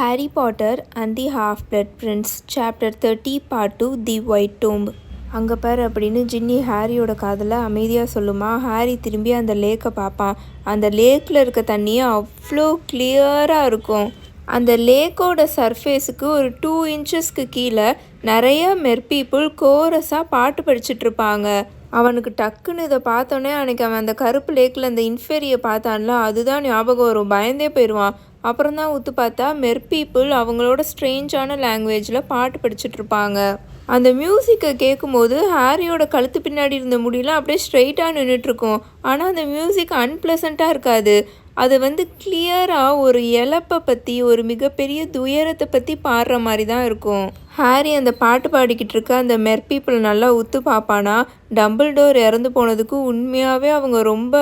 Harry Potter and the Half Blood Prince chapter thirty part two the White Tomb அங்கே பாரு அப்படின்னு ஜின்னி ஹாரியோட காதில் அமைதியாக சொல்லுமா? ஹாரி திரும்பி அந்த லேக்கை பார்ப்பான் அந்த லேக்கில் இருக்க தண்ணியை அவ்வளோ கிளியராக இருக்கும். அந்த லேக்கோட சர்ஃபேஸுக்கு ஒரு டூ இன்ச்சஸ்க்கு கீழே நிறைய மெர்பீப்புள் கோரஸாக பாட்டு படிச்சுட்டு இருப்பாங்க. அவனுக்கு டக்குன்னு இதை பார்த்தோன்னே அன்னைக்கு அவன் அந்த கருப்பு லேக்கில் அந்த இன்ஃபெரியை பார்த்தான்ல அதுதான் ஞாபகம் வரும். பயந்தே போயிடுவான் அப்புறம் தான் ஊத்து பார்த்தா மெர்பீப்புள் அவங்களோட ஸ்ட்ரேஞ்சான லாங்குவேஜில் பாட்டு படிச்சுட்டு இருப்பாங்க அந்த மியூசிக்கை கேட்கும்போது ஹாரியோட கழுத்து பின்னாடி இருந்த முடியெலாம் அப்படியே ஸ்ட்ரெயிட்டாக நின்றுட்டுருக்கும் ஆனால் அந்த மியூசிக் அன்பிளசண்ட்டாக இருக்காது. அது வந்து கிளியராக ஒரு இழப்பை பற்றி ஒரு மிகப்பெரிய துயரத்தை பற்றி பாடுற மாதிரி தான் இருக்கும். ஹாரி அந்த பாட்டு பாடிக்கிட்டு இருக்க அந்த மெர்பீப்பிள் நல்லா உத்து பார்ப்பானா? டம்பிள் டோர் இறந்து போனதுக்கு உண்மையாகவே அவங்க ரொம்ப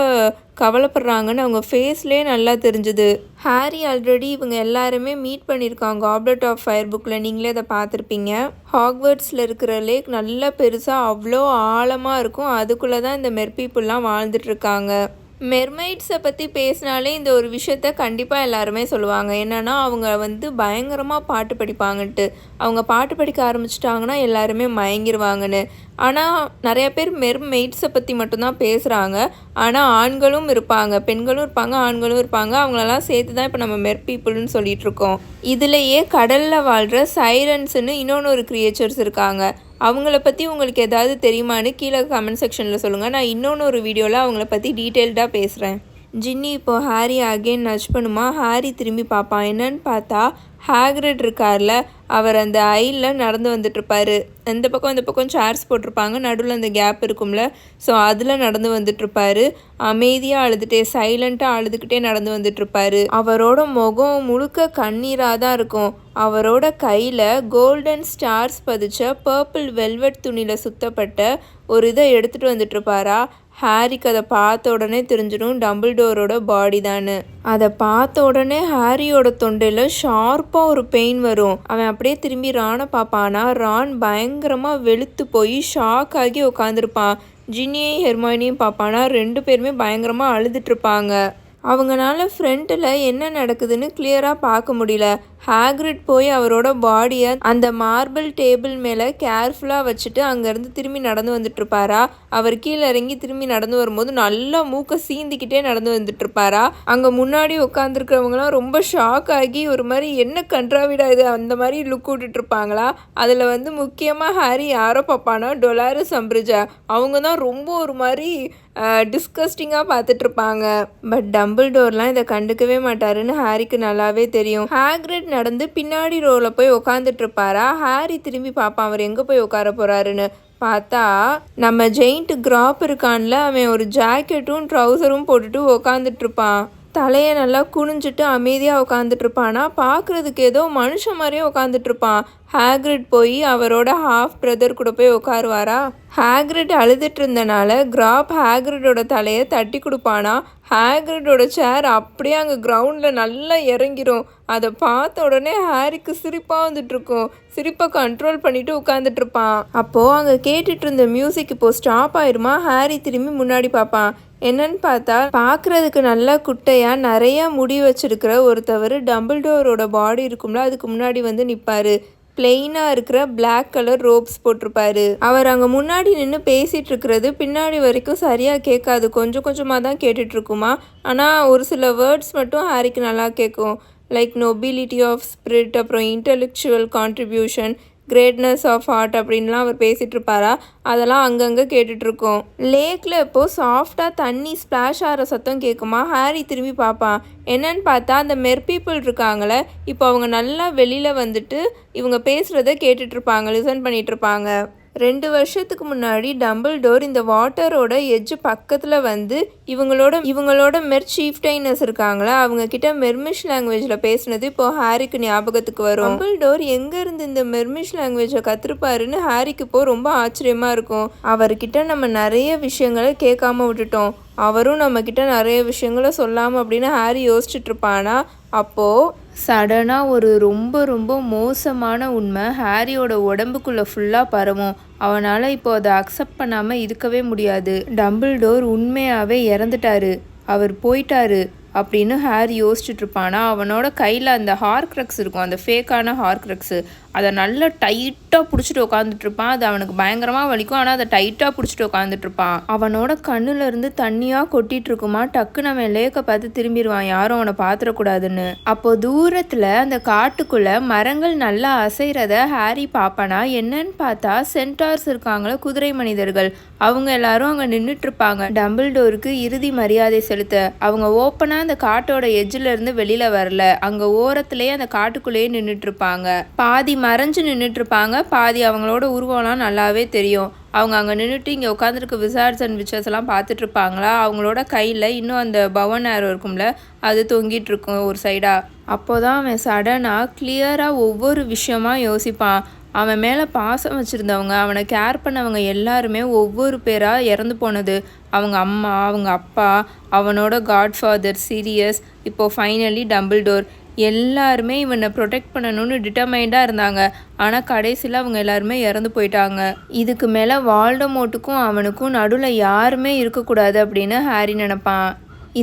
கவலைப்படுறாங்கன்னு அவங்க ஃபேஸ்லேயே நல்லா தெரிஞ்சுது. ஹாரி ஆல்ரெடி இவங்க எல்லாருமே மீட் பண்ணியிருக்காங்க. ஆப்லெட் ஆஃப் ஃபயர் புக்கில் நீங்களே அதை பார்த்துருப்பீங்க. ஹாக்வர்ட்ஸில் இருக்கிற லேக் நல்லா பெருசாக அவ்வளோ ஆழமாக இருக்கும். அதுக்குள்ளே தான் இந்த மெர்பீப்புள்லாம் வாழ்ந்துட்டுருக்காங்க மெர்மைட்ஸை பற்றி பேசினாலே இந்த ஒரு விஷயத்த கண்டிப்பாக எல்லாருமே சொல்லுவாங்க. என்னென்னா அவங்க வந்து பயங்கரமாக பாட்டு படிப்பாங்கன்ட்டு. அவங்க பாட்டு படிக்க ஆரம்பிச்சிட்டாங்கன்னா எல்லாருமே மயங்கிடுவாங்கன்னு ஆனால் நிறைய பேர் மெர்மெய்ட்ஸை பற்றி மட்டும்தான் பேசுகிறாங்க ஆனால் ஆண்களும் இருப்பாங்க. பெண்களும் இருப்பாங்க ஆண்களும் இருப்பாங்க. அவங்களெல்லாம் சேர்த்து தான் இப்போ நம்ம மெர் பீப்புள்னு சொல்லிகிட்ருக்கோம் இதுலேயே கடலில் வாழ்கிற சைரன்ஸுன்னு இன்னொன்று ஒரு க்ரியேச்சர்ஸ் இருக்காங்க. அவங்கள பற்றி உங்களுக்கு ஏதாவது தெரியுமான்னு கீழே கமெண்ட் செக்ஷனில் சொல்லுங்கள் நான் இன்னொன்று ஒரு வீடியோவில் அவங்கள பற்றி டீட்டெயில்டாக பேசுகிறேன் ஜின்னி இப்போ ஹாரி அகெயின் நச் பண்ணுமா? ஹாரி திரும்பி பார்ப்பான் என்னன்னு பார்த்தா ஹேக்ரட் இருக்கார்ல அவர் அந்த ஐலில் நடந்து வந்துட்டுருப்பாரு. இந்த பக்கம் அந்த பக்கம் சேர்ஸ் போட்டிருப்பாங்க நடுவில் அந்த கேப் இருக்கும்ல ஸோ அதில் நடந்து வந்துட்டுருப்பாரு. அமைதியாக அழுதுகிட்டே சைலண்ட்டாக அழுதுகிட்டே நடந்து வந்துட்டுருப்பாரு. அவரோட முகம் முழுக்க கண்ணீராக தான் இருக்கும். அவரோட கையில் கோல்டன் ஸ்டார்ஸ் பதிச்ச பர்பிள் வெல்வெட் துணியில் சுத்தப்பட்ட ஒரு இதை எடுத்துகிட்டு வந்துட்டுருப்பாரா? ஹாரிக்கு அதை பார்த்த உடனே தெரிஞ்சிடும் டபுள் டோரோட பாடி தான் அதை பார்த்த உடனே ஹாரியோட தொண்டையில் ஷார்ப்பாக ஒரு பெயின் வரும். அவன் அப்படியே திரும்பி ரானை பார்ப்பானா? ரான் பயங்கரமாக வெளுத்து போய் ஷாக் ஆகி உட்காந்துருப்பான் ஜின்னியையும் ஹெர்மானியும் பார்ப்பானா? ரெண்டு பேருமே பயங்கரமாக அழுதுட்ருப்பாங்க அவங்கனால ஃப்ரண்ட்டில் என்ன நடக்குதுன்னு கிளியராக பார்க்க முடியல. ஹேக்ரிட் போய் அவரோட பாடியை அந்த மார்பிள் டேபிள் மேலே கேர்ஃபுல்லாக வச்சுட்டு அங்கேருந்து திரும்பி நடந்து வந்துட்டுருப்பாரா அவர் கீழே இறங்கி திரும்பி நடந்து வரும்போது நல்லா மூக்கை சீந்திக்கிட்டே நடந்து வந்துட்டுருப்பாரா அங்கே முன்னாடி உட்காந்துருக்கிறவங்களாம் ரொம்ப ஷாக் ஆகி ஒரு மாதிரி என்ன கன்றாவிடா இது? அந்த மாதிரி லுக் விட்டுட்ருப்பாங்களா? அதில் வந்து முக்கியமாக ஹாரி யாரோ பார்ப்பானா டொலாரு சம்பிரிஜா அவங்க தான் ரொம்ப ஒரு மாதிரி டிஸ்கஸ்டிங்காக பார்த்துட்ருப்பாங்க பட் டம்பிள் டோர்லாம் இதை கண்டுக்கவே மாட்டாருன்னு ஹாரிக்கு நல்லாவே தெரியும். ஹேக்ரிட் நடந்து பின்னாடி ரோவில் போய் உக்காந்துட்டு இருப்பாரா ஹாரி திரும்பி பார்ப்பான் அவர் எங்கே போய் உட்கார போகிறாருன்னு பார்த்தா நம்ம ஜெயிண்ட் கிராப் இருக்கான்ல அவன் ஒரு ஜாக்கெட்டும் ட்ரௌசரும் போட்டுட்டு உக்காந்துட்டு இருப்பான் தலையை நல்லா குனிஞ்சிட்டு அமைதியாக உட்காந்துட்ருப்பானா பார்க்குறதுக்கு ஏதோ மனுஷன் மாதிரியே உட்காந்துட்ருப்பான் ஹேக்ரிட் போய் அவரோட ஹாஃப் பிரதர் கூட போய் உட்காருவாரா ஹேக்ரிட் அழுதுட்டு இருந்தனால கிராப் ஹேக்ரிடோட தலையை தட்டி கொடுப்பானா? ஹேக்ரிடோட சேர் அப்படியே அங்கே கிரவுண்டில் நல்லா இறங்கிரும். அதை பார்த்த உடனே ஹாரிக்கு சிரிப்பாக வந்துட்டுருக்கும் சிரிப்பை கண்ட்ரோல் பண்ணிட்டு உட்காந்துட்ருப்பான் அப்போது அங்கே கேட்டுட்டு இருந்த மியூசிக் இப்போ ஸ்டாப் ஆயிருமா? ஹாரி திரும்பி முன்னாடி பார்ப்பான். என்னன்னு பார்த்தா பார்க்குறதுக்கு நல்லா குட்டையாக நிறைய முடி வச்சிருக்கிற ஒருத்தவர் டபுள் டோரோட பாடி இருக்கும்ல அதுக்கு முன்னாடி வந்து நிற்பாரு பிளெயினாக இருக்கிற பிளாக் கலர் ரோப்ஸ் போட்டிருப்பாரு. அவர் அங்கே முன்னாடி நின்று பேசிகிட்டு இருக்கிறது பின்னாடி வரைக்கும் சரியாக கேட்காது. கொஞ்சம் கொஞ்சமாக தான் கேட்டுட்ருக்குமா ஆனால் ஒரு சில வேர்ட்ஸ் மட்டும் ஹாரிக்கு நல்லா கேட்கும். லைக் நொபிலிட்டி ஆஃப் ஸ்பிரிட் அப்புறம் intellectual contribution greatness of heart அப்படின்லாம் அவர் பேசிகிட்டு இருப்பாரா அதெல்லாம் அங்கங்கே கேட்டுட்ருக்கோம் லேக்கில் இப்போது சாஃப்டாக தண்ணி ஸ்ப்ளாஷ் ஆகிற சத்தம் கேட்குமா ஹாரி திரும்பி பார்ப்பான் என்னன்னு பார்த்தா அந்த மெர்பீப்புள் இருக்காங்களே இப்போ அவங்க நல்லா வெளியில் வந்துட்டு இவங்க பேசுகிறத கேட்டுட்ருப்பாங்க லிசன் பண்ணிகிட்ருப்பாங்க ரெண்டு வருஷத்துக்கு முன்னாடி டம்பிள் டோர் இந்த வாட்டரோட எஜ்ஜு பக்கத்தில் வந்து இவங்களோட இவங்களோட மெர் சீஃப் டைனர்ஸ் இருக்காங்களா அவங்க கிட்ட மெர்மிஷ் லாங்குவேஜில் பேசினது இப்போ ஹாரிக்கு ஞாபகத்துக்கு வரும். டம்பிள் டோர் எங்கேருந்து இந்த மெர்மிஷ் லாங்குவேஜை கற்றுப்பாருன்னு ஹாரிக்கு இப்போ ரொம்ப ஆச்சரியமாக இருக்கும். அவர்கிட்ட நம்ம நிறைய விஷயங்களை கேட்காம விட்டுட்டோம். அவரும் நம்மக்கிட்ட நிறைய விஷயங்களை சொல்லாமல் அப்படின்னு ஹாரி யோசிச்சுட்டு இருப்பானா? அப்போது சடனாக ஒரு ரொம்ப ரொம்ப மோசமான உண்மை. ஹாரியோட உடம்புக்குள்ளே ஃபுல்லாக பரவும். அவனால் இப்போ அதை அக்செப்ட் பண்ணாமல் இருக்கவே முடியாது. டம்பிள் டோர் உண்மையாகவே இறந்துட்டாரு. அவர் போயிட்டாரு அப்படின்னு ஹேரி யோசிச்சுட்டு இருப்பானா? அவனோட கையில் அந்த ஹார்க்ரக்ஸ் இருக்கும். அந்த ஃபேக்கான ஹார்க்ரக்ஸு அதை நல்லா டைட்டாக பிடிச்சிட்டு உட்காந்துட்ருப்பான் அது அவனுக்கு பயங்கரமாக வலிக்கும். ஆனால் அதை டைட்டாக பிடிச்சிட்டு உட்காந்துட்ருப்பான் அவனோட கண்ணுல இருந்து தண்ணியாக கொட்டிட்டு இருக்குமா டக்குன்னு அவன் லேக்கை பார்த்து திரும்பிடுவான். யாரும் அவனை பார்த்துடக்கூடாதுன்னு. அப்போ தூரத்தில் அந்த காட்டுக்குள்ளே மரங்கள் நல்லா அசைறத ஹாரி பார்ப்பானா என்னன்னு பார்த்தா சென்டார்ஸ் இருக்காங்களே குதிரை மனிதர்கள். அவங்க எல்லாரும் அங்கே நின்றுட்டுருப்பாங்க டம்பிள்டோருக்கு இறுதி மரியாதை செலுத்த. அவங்க ஓப்பனாக அந்த காட்டோட எஜ்ஜில் இருந்து வெளியில் வரல. அங்கே ஓரத்துலேயே அந்த காட்டுக்குள்ளேயே நின்றுட்டுருப்பாங்க பாதி மறைஞ்சு நின்றுட்டுருப்பாங்க பாதி அவங்களோட உருவம்லாம் நல்லாவே தெரியும். அவங்க அங்கே நின்றுட்டு இங்கே உட்காந்துருக்க விசார்ட்ஸ் அண்ட் விச்சர்ஸ் எல்லாம் பார்த்துட்டு இருப்பாங்களா அவங்களோட கையில் இன்னும் அந்த பவன் ஏர் இருக்கும்ல அது தொங்கிட்டு இருக்கும் ஒரு சைடாக அப்போ தான் அவன் சடனாக கிளியராக ஒவ்வொரு விஷயமா யோசிப்பான். அவன் மேலே பாசம் வச்சுருந்தவங்க அவனை கேர் பண்ணவங்க எல்லாருமே ஒவ்வொரு பேராக இறந்து போனது. அவங்க அம்மா அவங்க அப்பா அவனோட காட்ஃபாதர் சீரியஸ் இப்போது ஃபைனலி டம்பிள்டோர் எல்லாருமே இவனை ப்ரொடெக்ட் பண்ணணும்னு டிட்டர்மைண்டாக இருந்தாங்க. ஆனால் கடைசியில் அவங்க எல்லாருமே இறந்து போயிட்டாங்க. இதுக்கு மேலே வால்டமோட்டுக்கும் அவனுக்கும் நடுவில் யாருமே இருக்கக்கூடாது அப்படின்னு ஹாரி நினப்பான்.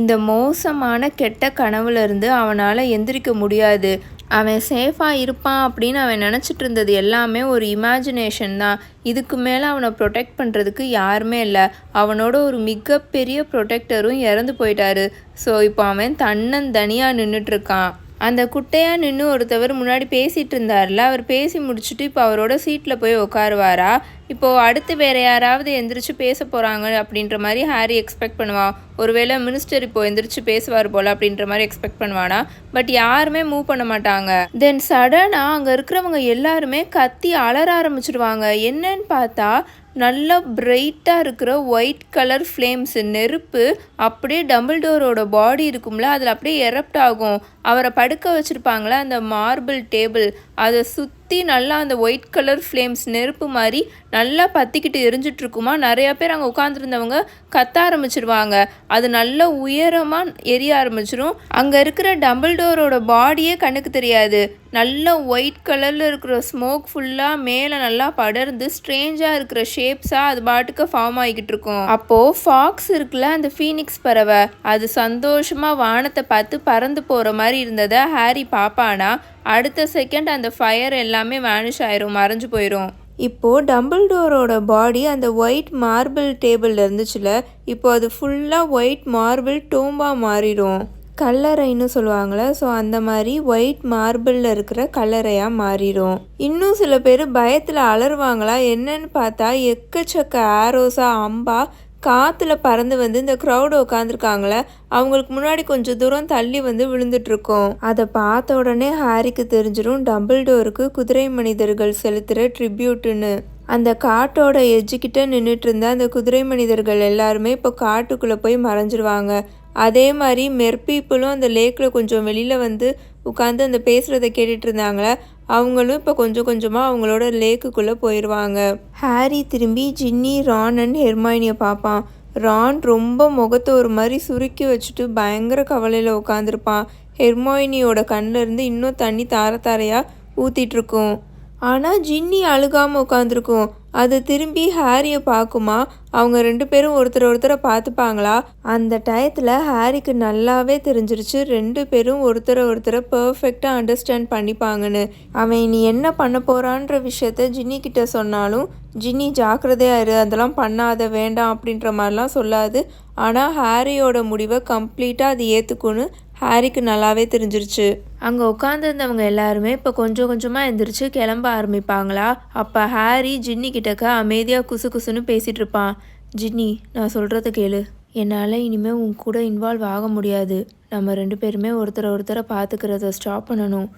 இந்த மோசமான கெட்ட கனவுலேருந்து அவனால் எந்திரிக்க முடியாது. அவன் சேஃபாக இருப்பான் அப்படின்னு அவன் நினச்சிட்டு இருந்தது எல்லாமே ஒரு இமேஜினேஷன் தான். இதுக்கு மேலே அவனை ப்ரொடெக்ட் பண்ணுறதுக்கு யாருமே இல்லை. அவனோட ஒரு மிகப்பெரிய ப்ரொடெக்டரும் இறந்து போயிட்டாரு. ஸோ இப்போ அவன் தன்னந்தனியாக நின்றுட்டுருக்கான் அந்த குட்டையாக நின்று ஒருத்தவர் முன்னாடி பேசிகிட்டு இருந்தார்ல அவர் பேசி முடிச்சுட்டு இப்போ அவரோட சீட்டில் போய் உட்காருவாரா இப்போது அடுத்து வேறு யாராவது எந்திரிச்சு பேச போகிறாங்க அப்படின்ற மாதிரி ஹாரி எக்ஸ்பெக்ட் பண்ணுவான் ஒருவேளை மினிஸ்டர் இப்போ எந்திரிச்சு பேசுவார் போல் அப்படின்ற மாதிரி எக்ஸ்பெக்ட் பண்ணுவானா? பட் யாருமே மூவ் பண்ண மாட்டாங்க. தென் சடனாக அங்கே இருக்கிறவங்க எல்லாருமே கத்தி அலற ஆரம்பிச்சிடுவாங்க என்னன்னு பார்த்தா நல்ல பிரைட்டாக இருக்கிற ஒயிட் கலர் ஃப்ளேம்ஸ் நெருப்பு அப்படியே டபுள் டோரோட பாடி இருக்கும்ல அதில் அப்படியே எரப்ட் ஆகும். அவரை படுக்க வச்சுருப்பாங்களே அந்த மார்பிள் டேபிள் அதை சுற்றி நல்லா அந்த ஒயிட் கலர் ஃப்ளேம்ஸ் நெருப்பு மாதிரி நல்லா பற்றிக்கிட்டு எரிஞ்சிட்ருக்குமா? நிறையா பேர் அங்கே உட்காந்துருந்தவங்க கத்த ஆரம்பிச்சிருவாங்க. அது நல்ல உயரமாக எரிய ஆரம்பிச்சிரும். அங்கே இருக்கிற டம்பிள்டோரோட பாடியே கண்ணுக்கு தெரியாது. நல்ல ஒயிட் கலரில் இருக்கிற ஸ்மோக் ஃபுல்லாக மேலே நல்லா படர்ந்து ஸ்ட்ரேஞ்சாக இருக்கிற ஷேப்ஸாக அது பாட்டுக்கு ஃபார்ம் ஆகிக்கிட்டு இருக்கும் அப்போது ஃபாக்ஸ் இருக்குல்ல அந்த ஃபீனிக்ஸ் பறவை. அது சந்தோஷமாக வானத்தை பார்த்து பறந்து போகிற மாதிரி இருந்ததை ஹாரி பாப்பானா அடுத்த செகண்ட் அந்த ஃபயர் எல்லாமே வேனிஷ் ஆயிரும் மறைஞ்சு போயிடும் இப்போது டம்பிள்டோரோட பாடி அந்த ஒயிட் மார்பிள் டேபிள் இருந்துச்சுல இப்போ அது ஃபுல்லாக ஒயிட் மார்பிள் டோம்பாக மாறிடும் கல்லறைன்னு சொல்லுவாங்களே ஸோ அந்த மாதிரி ஒயிட் மார்பிளில் இருக்கிற கல்லறையாக மாறிடும் இன்னும் சில பேர் பயத்தில் அலறுவாங்களா என்னன்னு பார்த்தா எக்கச்சக்க ஆரோஸா அம்பா காற்றுல பறந்து வந்து இந்த க்ரௌடு உட்காந்துருக்காங்களே அவங்களுக்கு முன்னாடி கொஞ்சம் தூரம் தள்ளி வந்து விழுந்துட்டுருக்கோம். அதை பார்த்த உடனே ஹாரிக்கு தெரிஞ்சிடும் டோருக்கு குதிரை மனிதர்கள் செலுத்துகிற ட்ரிபியூட்டுன்னு அந்த காட்டோட எஜ்ஜுக்கிட்ட நின்றுட்டு இருந்த அந்த குதிரை மனிதர்கள் எல்லாருமே இப்போ காட்டுக்குள்ளே போய் மறைஞ்சிருவாங்க. அதே மாதிரி மெர்பீப்புளும் அந்த லேக்கில் கொஞ்சம் வெளியில் வந்து உட்காந்து அந்த பேசுகிறத கேட்டுட்டு இருந்தாங்களே அவங்களும் இப்போ கொஞ்சம் கொஞ்சமாக அவங்களோட லேக்குக்குள்ளே போயிடுவாங்க ஹாரி திரும்பி ஜின்னி ரான் அண்ட் ஹெர்மாயினியை பார்ப்பான் ரான் ரொம்ப முகத்தை ஒரு மாதிரி சுருக்கி வச்சுட்டு பயங்கர கவலையில் உட்காந்துருப்பான் ஹெர்மாயினியோட கண்ணிலேருந்து இன்னும் தண்ணி தார தாரையாக ஊற்றிட்டுருக்கும் ஆனால் ஜின்னி அழுகாமல் உட்காந்துருக்கும் அது திரும்பி ஹாரியை பார்க்குமா? அவங்க ரெண்டு பேரும் ஒருத்தர் ஒருத்தரை பார்த்துப்பாங்களா? அந்த டயத்தில் ஹாரிக்கு நல்லாவே தெரிஞ்சிருச்சு. ரெண்டு பேரும் ஒருத்தரை ஒருத்தரை பர்ஃபெக்டாக அண்டர்ஸ்டாண்ட் பண்ணிப்பாங்கன்னு. அவன் நீ என்ன பண்ண போகிறான்ற விஷயத்த ஜின்னி கிட்ட சொன்னாலும் ஜின்னி ஜாக்கிரதையாக இரு அதெல்லாம் பண்ணாத வேண்டாம் அப்படின்ற மாதிரிலாம் சொல்லாது. ஆனால் ஹாரியோட முடிவை கம்ப்ளீட்டாக அது ஏற்றுக்குன்னு ஹாரிக்கு நல்லாவே தெரிஞ்சிருச்சு. அங்கே உட்காந்துருந்தவங்க எல்லாருமே இப்போ கொஞ்சம் கொஞ்சமாக எந்திரிச்சு கிளம்ப ஆரம்பிப்பாங்களா? அப்போ ஹாரி ஜின்னி கிட்டக்க அமைதியாக குசு குசுன்னு பேசிகிட்டு இருப்பான். ஜின்னி நான் சொல்கிறத கேளு. என்னால் இனிமேல் உன் கூட இன்வால்வ் ஆக முடியாது. நம்ம ரெண்டு பேருமே ஒருத்தரை ஒருத்தரை பார்த்துக்கிறத ஸ்டாப் பண்ணணும்.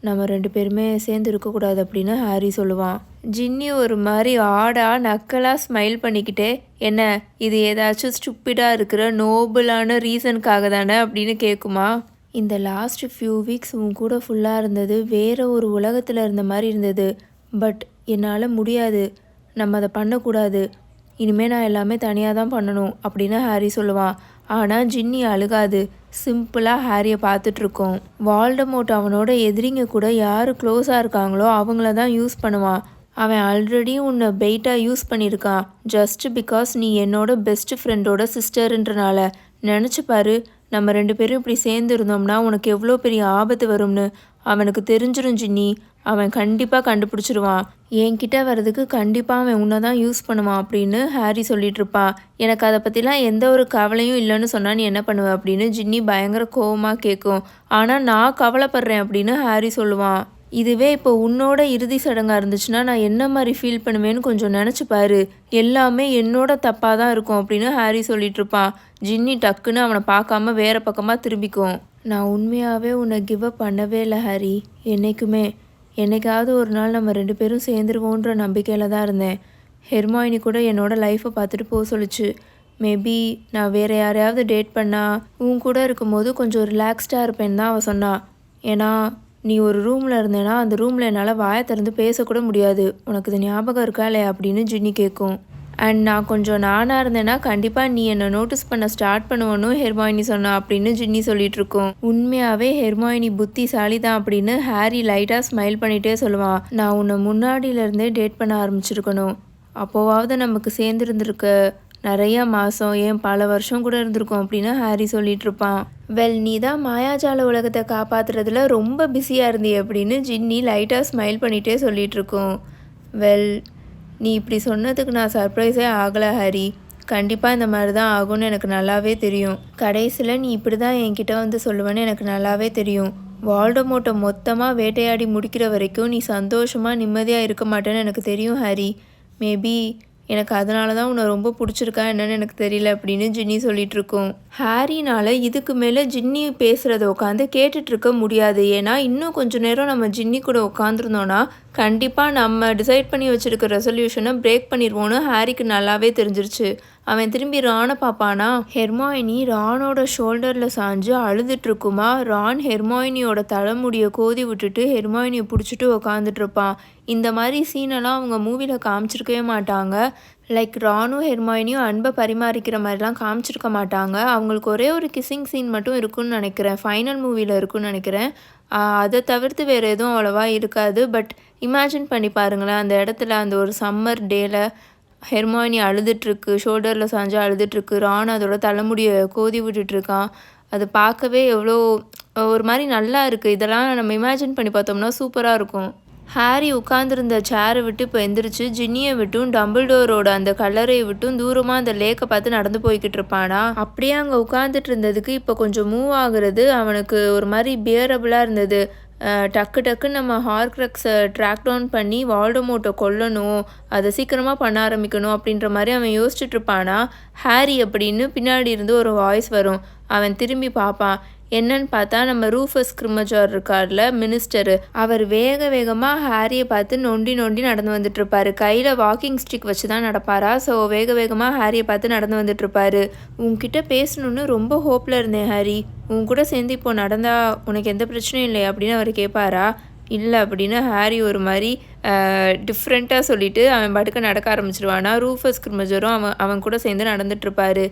நம்ம ரெண்டு பேருமே சேர்ந்து இருக்கக்கூடாது அப்படின்னு ஹாரி சொல்லுவான். ஜின்னி ஒரு மாதிரி ஆடா நக்கலாக ஸ்மைல் பண்ணிக்கிட்டே என்ன இது ஏதாச்சும் ஸ்டூப்பிடாக இருக்கிற நோபலான ரீசனுக்காக தானே? அப்படின்னு கேட்குமா இந்த லாஸ்ட் ஃபியூ வீக்ஸ் உன் கூட ஃபுல்லாக இருந்தது வேற ஒரு உலகத்தில் இருந்த மாதிரி இருந்தது. பட் என்னால் முடியாது. நம்ம அதை பண்ணக்கூடாது. இனிமேல் நான் எல்லாமே தனியாக தான் பண்ணணும் அப்படின்னு ஹாரி சொல்லுவான். ஆனால் ஜின்னி அழுகாது. சிம்பிளாக ஹாரியை பார்த்துட்ருக்கோம். வால்டமோட் அவனோட எதிரிங்க கூட யார் க்ளோஸாக இருக்காங்களோ அவங்கள தான் யூஸ் பண்ணுவான். அவன் ஆல்ரெடி உன்னை பெயிட்டாக யூஸ் பண்ணியிருக்கான். ஜஸ்ட் பிகாஸ் நீ என்னோட பெஸ்ட் ஃப்ரெண்டோட சிஸ்டர்ன்றனால. நினச்சி பாரு நம்ம ரெண்டு பேரும் இப்படி சேர்ந்து இருந்தோம்னா உனக்கு எவ்வளோ பெரிய ஆபத்து வரும்னு அவனுக்கு தெரிஞ்சிரும் ஜின்னி. அவன் கண்டிப்பாக கண்டுபிடிச்சிருவான். என்கிட்ட வர்றதுக்கு கண்டிப்பாக அவன் உன்னை தான் யூஸ் பண்ணுவான் அப்படின்னு ஹாரி சொல்லிட்டு இருப்பா. எனக்கு அதை பற்றிலாம் எந்த ஒரு கவலையும் இல்லைன்னு சொன்னால் நீ என்ன பண்ணுவ அப்படின்னு ஜின்னி பயங்கர கோவமாக கேட்கும் ஆனால் நான் கவலைப்படுறேன் அப்படின்னு ஹாரி சொல்லுவான். இதுவே இப்போ உன்னோட இறுதி சடங்காக இருந்துச்சுன்னா நான் என்ன மாதிரி ஃபீல் பண்ணுவேன்னு கொஞ்சம் நினச்சி பாரு. எல்லாமே என்னோட தப்பாக தான் இருக்கும் அப்படின்னு ஹாரி சொல்லிட்டு இருப்பான். ஜின்னி டக்குன்னு அவனை பார்க்காம வேற பக்கமாக திரும்பிக்கும். நான் உண்மையாகவே உன்னை கிவ் அப் பண்ணவே இல்லை ஹாரி. என்றைக்குமே என்னைக்காவது ஒரு நாள் நம்ம ரெண்டு பேரும் சேர்ந்துருவோன்ற நம்பிக்கையில் தான் இருந்தேன். ஹெர்மாயினி கூட என்னோட லைஃப்பை பார்த்துட்டு போக சொல்லுச்சு. மேபி நான் வேறு யாரையாவது டேட் பண்ணால் உன் கூட இருக்கும்போது கொஞ்சம் ரிலாக்ஸ்டாக இருப்பேன்னு தான் அவள் சொன்னா. ஏன்னா நீ ஒரு ரூமில் இருந்தேன்னா அந்த ரூமில் என்னால் வாயை திறந்து பேசக்கூட முடியாது. உனக்கு இது ஞாபகம் இருக்கா இல்லையா அப்படின்னு ஜின்னி கேட்கும் அண்ட் நான் கொஞ்சம் நானாக இருந்தேன்னா கண்டிப்பாக நீ என்னை நோட்டீஸ் பண்ண ஸ்டார்ட் பண்ணுவனும் ஹெர்மாயினி சொன்னா அப்படின்னு ஜின்னி சொல்லிட்டு இருக்கோம். உண்மையாகவே ஹெர்மாயினி புத்திசாலி தான் அப்படின்னு ஹாரி லைட்டாக ஸ்மைல் பண்ணிகிட்டே சொல்லுவான் நான் உன்னை முன்னாடியிலேருந்தே டேட் பண்ண ஆரம்பிச்சிருக்கணும். அப்போவாவது நமக்கு சேர்ந்துருந்துருக்க. நிறைய மாதம் ஏன் பல வருஷம் கூட இருந்திருக்கும் அப்படின்னு ஹாரி சொல்லிட்டு இருப்பான். வெல் நீ தான் மாயாஜால உலகத்தை காப்பாத்துறதுல ரொம்ப பிஸியாக இருந்தி அப்படின்னு ஜின்னி லைட்டாக ஸ்மைல் பண்ணிகிட்டே சொல்லிகிட்ருக்கோம் இருக்கோம். வெல் நீ இப்படி சொன்னதுக்கு நான் சர்ப்ரைஸே ஆகலை ஹாரி. கண்டிப்பாக இந்த மாதிரி தான் ஆகும்னு எனக்கு நல்லாவே தெரியும். கடைசியில் நீ இப்படி தான் என்கிட்ட வந்து சொல்லுவேன்னு எனக்கு நல்லாவே தெரியும். வால்டமோட்டை மொத்தமாக வேட்டையாடி முடிக்கிற வரைக்கும் நீ சந்தோஷமாக நிம்மதியாக இருக்க மாட்டேன்னு எனக்கு தெரியும் ஹாரி. மேபி எனக்கு அதனால தான் உன்னை ரொம்ப பிடிச்சிருக்கா என்னன்னு எனக்கு தெரியல அப்படின்னு ஜின்னி சொல்லிட்டு இருக்கோம் ஹாரினால இதுக்கு மேலே ஜின்னி பேசுகிறத உட்காந்து கேட்டுட்டு இருக்க முடியாது. ஏன்னா இன்னும் கொஞ்ச நேரம் நம்ம ஜின்னி கூட உட்காந்துருந்தோன்னா கண்டிப்பாக நம்ம டிசைட் பண்ணி வச்சுருக்க ரெசல்யூஷனை பிரேக் பண்ணிடுவோன்னு ஹாரிக்கு நல்லாவே தெரிஞ்சிருச்சு. அவன் திரும்பி ரானை பார்ப்பானா ஹெர்மாயினி ரானோட ஷோல்டரில் சாஞ்சு அழுதுட்டு இருக்குமா ரான் ஹெர்மாயினியோட தலைமுடியை கோதி விட்டுட்டு ஹெர்மாயினியை பிடிச்சிட்டு உக்காந்துட்டு இருப்பான் இந்த மாதிரி சீனெல்லாம் அவங்க மூவியில் காமிச்சிருக்கவே மாட்டாங்க. லைக் ராணும் ஹெர்மாயினியும் அன்பை பரிமாறிக்கிற மாதிரிலாம் காமிச்சிருக்க மாட்டாங்க. அவங்களுக்கு ஒரே ஒரு கிஸ்ஸிங் சீன் மட்டும் இருக்குன்னு நினைக்கிறேன். ஃபைனல் மூவியில் இருக்குன்னு நினைக்கிறேன். அதை தவிர்த்து வேறு எதுவும் அவ்வளோவா இருக்காது. பட் இமேஜின் பண்ணி பாருங்களேன். அந்த இடத்துல அந்த ஒரு சம்மர் டேயில் ஹெர்மாயினி அழுதுட்ருக்கு ஷோல்டரில் சாஞ்சு அழுதுட்டுருக்கு. ராணு அதோட தலைமுடியை கோதி விட்டுட்ருக்கான் அது பார்க்கவே எவ்வளோ ஒரு மாதிரி நல்லா இருக்குது இதெல்லாம் நம்ம இமேஜின் பண்ணி பார்த்தோம்னா சூப்பராக இருக்கும். ஹாரி உட்காந்துருந்த சேரை விட்டு இப்போ எந்திரிச்சு ஜின்னியை விட்டும் டம்பிள்டோரோட அந்த கல்லறையை விட்டும் தூரமாக அந்த லேக்கை பார்த்து நடந்து போய்கிட்டு இருப்பானா? அப்படியே அங்கே உட்காந்துட்டு இருந்ததுக்கு இப்போ கொஞ்சம் மூவ் ஆகுறது அவனுக்கு ஒரு மாதிரி பியரபுளாக இருந்தது. டக்கு டக்குன்னு நம்ம ஹார்க்ரக்ஸை ட்ராக் டவுன் பண்ணி வால்டமோட்டை கொல்லணும் அதை சீக்கிரமாக பண்ண ஆரம்பிக்கணும் அப்படின்ற மாதிரி அவன் யோசிச்சுட்டு இருப்பானா? ஹாரி அப்படின்னு பின்னாடி இருந்து ஒரு வாய்ஸ் வரும். அவன் திரும்பி பார்ப்பான். என்னன்னு பார்த்தா நம்ம ரூஃபஸ் கிரிமஜார் இருக்கார்ல மினிஸ்டரு. அவர் வேக வேகமாக ஹாரியை பார்த்து நொண்டி நொண்டி நடந்து வந்துட்டு இருப்பாரு கையில் வாக்கிங் ஸ்டிக் வச்சு தான் நடப்பாரா? ஸோ வேக வேகமாக ஹாரியை பார்த்து நடந்து வந்துட்டு இருப்பாரு உங்ககிட்ட பேசணுன்னு ரொம்ப ஹோப்பில் இருந்தேன் ஹாரி. உன் கூட சேர்ந்து இப்போ நடந்தா உனக்கு எந்த பிரச்சனையும் இல்லை அப்படின்னு அவர் கேட்பாரா? இல்லை அப்படின்னு ஹாரி ஒரு மாதிரி டிஃப்ரெண்ட்டாக சொல்லிட்டு அவன் பாட்டுக்கு நடக்க ஆரம்பிச்சிருவானா? ரூஃபஸ் கிரிமஜரும் அவன் அவன் கூட சேர்ந்து நடந்துட்டுருப்பாரு